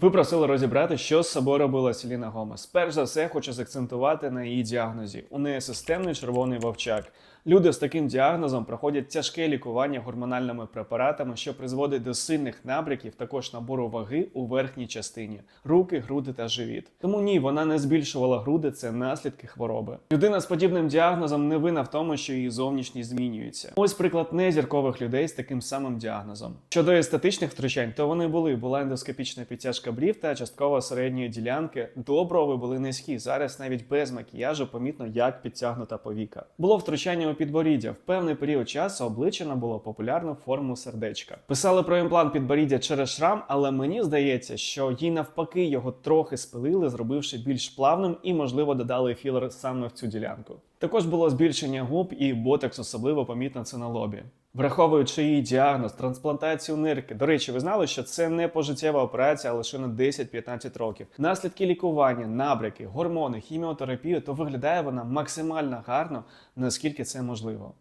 Ви просили розібрати, що з собою робила Селіна Гомес. Перш за все, хочу заакцентувати на її діагнозі. У неї системний червоний вовчак. Люди з таким діагнозом проходять тяжке лікування гормональними препаратами, що призводить до сильних набряків, також набору ваги у верхній частині руки, груди та живіт. Тому ні, вона не збільшувала груди, це наслідки хвороби. Людина з подібним діагнозом не винна в тому, що її зовнішність змінюється. Ось приклад незіркових людей з таким самим діагнозом. Щодо естетичних втручань, то вони були. Була ендоскопічна підтяжка брів та частково середньої ділянки. До брови були низькі. Зараз навіть без макіяжу помітно, як підтягнута повіка. Було втручання у підборіддя. В певний період часу обличчя набуло популярну форму сердечка. Писали про імплант підборіддя через шрам, але мені здається, що їй навпаки його трохи спилили, зробивши більш плавним і, можливо, додали філер саме в цю ділянку. Також було збільшення губ і ботекс особливо помітно це на лобі. Враховуючи її діагноз, трансплантацію нирки. До речі, ви знали, що це не пожиттєва операція, а лише на 10-15 років. Наслідки лікування, набряки, гормони, хіміотерапію, то виглядає вона максимально гарно, наскільки це можливо.